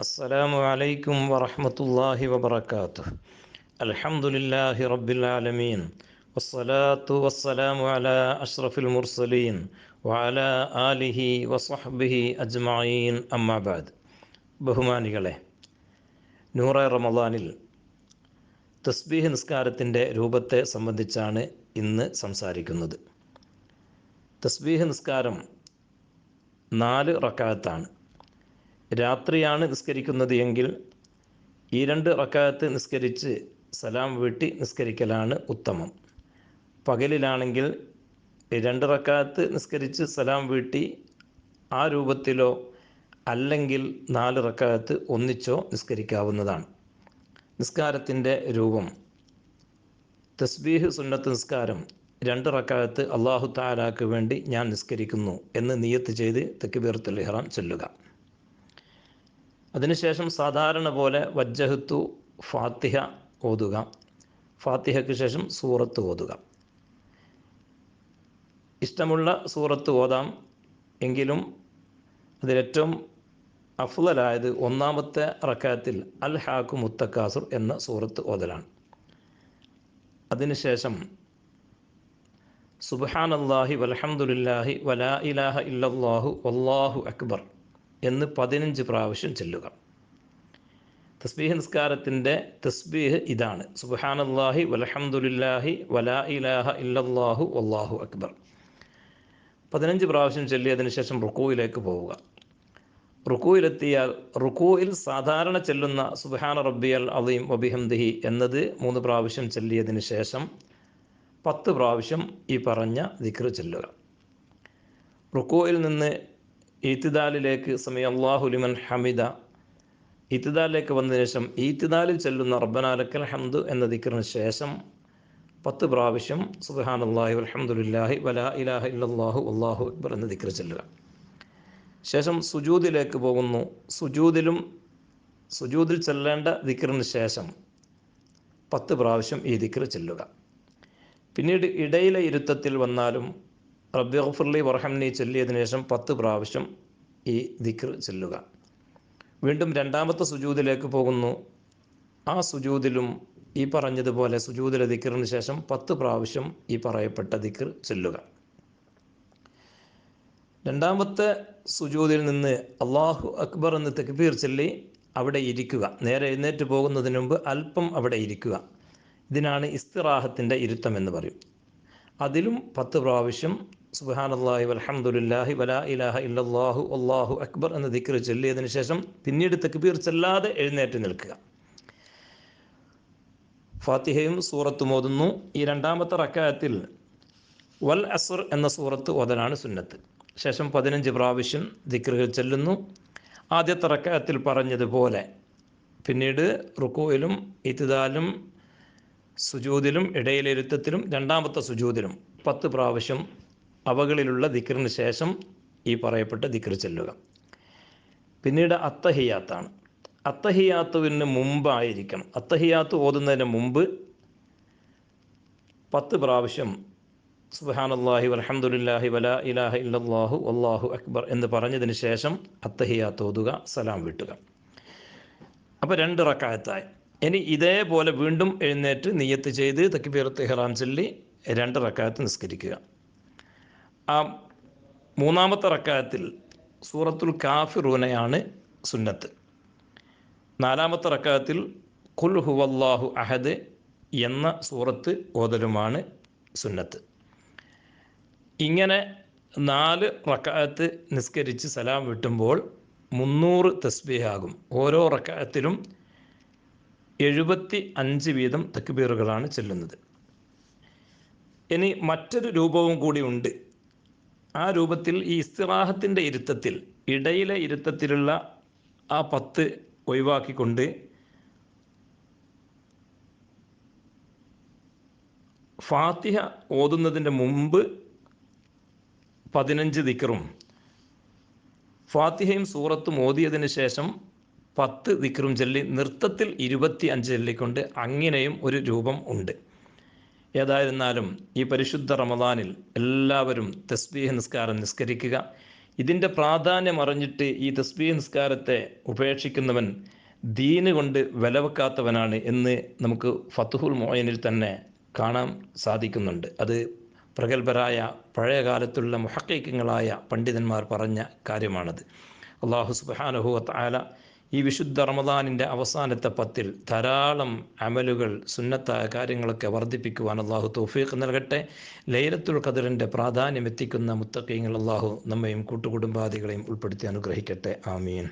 السلام عليكم ورحمة الله وبركاته الحمد لله رب العالمين والصلاة والسلام على أشرف المرسلين وعلى آله وصحبه أجمعين أما بعد ബഹുമാനികളെ നൂറ റമദാനിൽ തസ്ബീഹ് നിസ്കാരത്തിൻ്റെ രൂപത്തെ സംബന്ധിച്ചാണ് ഇന്ന് സംസാരിക്കുന്നത് തസ്ബീഹ് നിസ്കാരം നാല് റക്കാത്താണ് രാത്രിയാണ് നിസ്കരിക്കുന്നത് എങ്കിൽ ഈ രണ്ട് റക്കാത്ത് നിസ്കരിച്ച് സലാം വീട്ടി നിസ്കരിക്കലാണ് ഉത്തമം. പകലിലാണെങ്കിൽ രണ്ട് റക്കാത്ത് നിസ്കരിച്ച് സലാം വീട്ടി ആ രൂപത്തിലോ അല്ലെങ്കിൽ നാല് റക്കാത്ത് ഒന്നിച്ചോ നിസ്കരിക്കാവുന്നതാണ്. നിസ്കാരത്തിന്റെ രൂപം. തസ്ബീഹ് സുന്നത്ത് നിസ്കാരം രണ്ട് റക്കാത്ത് അള്ളാഹു താലാക്ക് വേണ്ടി ഞാൻ നിസ്കരിക്കുന്നു എന്ന് നിയത്ത് ചെയ്ത് തെക്കുബീർത്തുൽ ഇഹ്റാം ചൊല്ലുക. അതിനുശേഷം സാധാരണ പോലെ വജ്ജഹത്തു ഫാത്തിഹ ഓതുക. ഫാത്തിഹയ്ക്ക് ശേഷം സൂറത്ത് ഓതുക. ഇഷ്ടമുള്ള സൂറത്ത് ഓതാം. എങ്കിലും അതിലേറ്റവും അഫ്ലലായത് ഒന്നാമത്തെ റക്കാത്തിൽ അൽ ഹാഖു മുത്തക്കാസുർ എന്ന സൂറത്ത് ഓതലാണ്. അതിനുശേഷം സുബാനല്ലാഹി വലഹമുല്ലാഹി വലാ ഇലാഹ ഇല്ലാഹു വല്ലാഹു അക്ബർ എന്ന് പതിനഞ്ച് പ്രാവശ്യം ചെല്ലുക. തസ്ബീഹ് നിസ്കാരത്തിന്റെ തസ്ബീഹ് ഇതാണ്. സുബഹാനല്ലാഹി വലഹമുല്ലാഹി വലാ ഇലാഹ ഇല്ലാഹു വല്ലാഹു അക്ബർ. പതിനഞ്ച് പ്രാവശ്യം ചെല്ലിയതിന് ശേഷം റുക്കൂയിലേക്ക് പോവുക. റുക്കൂയിലെത്തിയാൽ റുക്കൂയിൽ സാധാരണ ചെല്ലുന്ന സുബഹാന റബ്ബിയൽ അലീം വബിഹംദിഹി എന്നത് മൂന്ന് പ്രാവശ്യം ചെല്ലിയതിന് ശേഷം പത്ത് പ്രാവശ്യം ഈ പറഞ്ഞ ദിക്ർ ചെല്ലുക. റുക്കുവിൽ നിന്ന് ഈത്തിദാലിലേക്ക് സമയ അള്ളാഹുലിമൻ ഹമിദ. ഈത്തിദാലിലേക്ക് വന്നതിന് ശേഷം ഈത്തിദാലിൽ ചെല്ലുന്ന റബ്ബനാലക്കൽ ഹംദു എന്ന ദിക്കറിന് ശേഷം പത്ത് പ്രാവശ്യം സുബാൻ അള്ളാഹി അലഹമുല്ലാഹി വലാ ഇലാഹ ഇല്ലാഹു അള്ളാഹു അക്ബർ എന്ന ദിക്കർ ചെല്ലുക. ശേഷം സുജൂദിലേക്ക് പോകുന്നു. സുജൂദിലും സുജൂദിൽ ചെല്ലേണ്ട ദിക്കറിന് ശേഷം പത്ത് പ്രാവശ്യം ഈ ദിക്കർ ചെല്ലുക. പിന്നീട് ഇടയിലെ ഇരുത്തത്തിൽ വന്നാലും റബ്ബി ഗഫുർലി വർഹംനി ചൊല്ലിയതിനു ശേഷം പത്ത് പ്രാവശ്യം ഈ ദിക്ർ ചൊല്ലുക. വീണ്ടും രണ്ടാമത്തെ സുജൂതിലേക്ക് പോകുന്നു. ആ സുജൂതിലും ഈ പറഞ്ഞതുപോലെ സുജൂതിലെ ദിക്കറിന് ശേഷം പത്ത് പ്രാവശ്യം ഈ പറയപ്പെട്ട ദിക്കർ ചൊല്ലുക. രണ്ടാമത്തെ സുജൂതിൽ നിന്ന് അള്ളാഹു അക്ബർ എന്ന് തെക്ബീർ ചൊല്ലി അവിടെ ഇരിക്കുക. നേരെ എഴുന്നേറ്റ് പോകുന്നതിന് മുമ്പ് അല്പം അവിടെ ഇരിക്കുക. ഇതിനാണ് ഇസ്തിറാഹത്തിന്റെ ഇരുത്തം എന്ന് പറയും. അതിലും പത്ത് പ്രാവശ്യം സുബാനല്ലാഹി വലഹമുല്ലാഹി വലാ ഇലാഹ ഇല്ലാഹു അള്ളാഹു അക്ബർ എന്ന ദിക്കർ ചൊല്ലിയതിനു ശേഷം പിന്നീട് തക്ബീർ ചെല്ലാതെ എഴുന്നേറ്റ് നിൽക്കുക. ഫാത്തിഹയും സൂറത്തും ഓതുന്നു. ഈ രണ്ടാമത്തെ റക്കായത്തിൽ വൽ അസുർ എന്ന സൂറത്ത് ഓതലാണ് സുന്നത്ത്. ശേഷം പതിനഞ്ച് പ്രാവശ്യം ദിക്റുകൾ ചെല്ലുന്നു. ആദ്യത്തെ റക്കായത്തിൽ പറഞ്ഞതുപോലെ പിന്നീട് റുക്കോയിലും ഇത്തിദാലും സുജൂതിലും ഇടയിലിരുത്തത്തിലും രണ്ടാമത്തെ സുജൂതിലും പത്ത് പ്രാവശ്യം അവകളിലുള്ള ദിക്റിന് ശേഷം ഈ പറയപ്പെട്ട ദിക്ർ ചെല്ലുക. പിന്നീട് അത്തഹിയാത്താണ്. അത്തഹിയാത്തുവിന് മുമ്പായിരിക്കണം. അത്തഹിയാത്ത് ഓതുന്നതിന് മുമ്പ് പത്ത് പ്രാവശ്യം സുബഹാനല്ലാഹി വലഹമുല്ലാഹി വല ഇലാഹ ഇല്ലാഹു അള്ളാഹു അക്ബർ എന്ന് പറഞ്ഞതിന് ശേഷം അത്തഹിയാത്ത് ഓതുക സലാം വിട്ടുക. അപ്പോൾ രണ്ട് റക്കായത്തായി. ഇനി ഇതേപോലെ വീണ്ടും എഴുന്നേറ്റ് നിയ്യത്ത് ചെയ്ത് തക്കിബീർ തെഹ്റാൻ ചൊല്ലി രണ്ട് റക്കായത്ത് നിസ്കരിക്കുക. ആ മൂന്നാമത്തെ റക്കായത്തിൽ സൂറത്തുൽ കാഫിറൂനയാണ് സുന്നത്ത്. നാലാമത്തെ റക്കായത്തിൽ ഖുൽ ഹുവല്ലാഹു അഹദ് എന്ന സൂറത്ത് ഓതലുമാണ് സുന്നത്ത്. ഇങ്ങനെ നാല് റക്കായത്ത് നിസ്കരിച്ച് സലാം വിട്ടുമ്പോൾ മുന്നൂറ് തസ്ബീഹാകും. ഓരോ റക്കായത്തിലും എഴുപത്തി അഞ്ച് വീതം തക്ബീറുകളാണ് ചെല്ലുന്നത്. ഇനി മറ്റൊരു രൂപവും കൂടി ഉണ്ട്. ആ രൂപത്തിൽ ഈ ഇസ്തിറാഹത്തിന്റെ ഇരുത്തത്തിൽ ഇടയിലെ ഇരുത്തത്തിലുള്ള ആ പത്ത് ഒഴിവാക്കിക്കൊണ്ട് ഫാത്തിഹ ഓതുന്നതിന്റെ മുമ്പ് പതിനഞ്ച് ദിക്കറും ഫാത്തിഹയും സൂറത്തും ഓതിയതിന് ശേഷം പത്ത് ദിക്കറും ചൊല്ലി നൃത്തത്തിൽ ഇരുപത്തി അഞ്ച് ചൊല്ലിക്കൊണ്ട് അങ്ങനെയും ഒരു രൂപം ഉണ്ട്. ഏതായിരുന്നാലും ഈ പരിശുദ്ധ റമദാനിൽ എല്ലാവരും തസ്ബീഹ് നിസ്കാരം നിസ്കരിക്കുക. ഇതിന്റെ പ്രാധാന്യം അറിഞ്ഞിട്ട് ഈ തസ്ബീഹ് നിസ്കാരത്തെ ഉപേക്ഷിക്കുന്നവൻ ദീന് കൊണ്ട് വിലവെക്കാത്തവനാണ് എന്ന് നമുക്ക് ഫത്തുഹുൽ മോയനിൽ തന്നെ കാണാൻ സാധിക്കുന്നുണ്ട്. അത് പ്രഗത്ഭരായ പഴയ കാലത്തുള്ള മുഹക്കൈക്യങ്ങളായ പണ്ഡിതന്മാർ പറഞ്ഞ കാര്യമാണത്. അള്ളാഹു സുബാനുഹുവത്ത് ആല ഈ വിശുദ്ധ റമദാനിന്റെ അവസാനത്തെ പത്തിൽ ധാരാളം അമലുകൾ സുന്നത്തായ കാര്യങ്ങളൊക്കെ വർദ്ധിപ്പിക്കുവാൻ അള്ളാഹു തോഫീഖ് നൽകട്ടെ. ലൈലത്തുൽ ഖദറിന്റെ പ്രാധാന്യം എത്തിക്കുന്ന മുത്തക്കീങ്ങൾ അള്ളാഹു നമ്മയും കൂട്ടുകുടുംബാദികളെയും ഉൾപ്പെടുത്തി അനുഗ്രഹിക്കട്ടെ. ആമീൻ.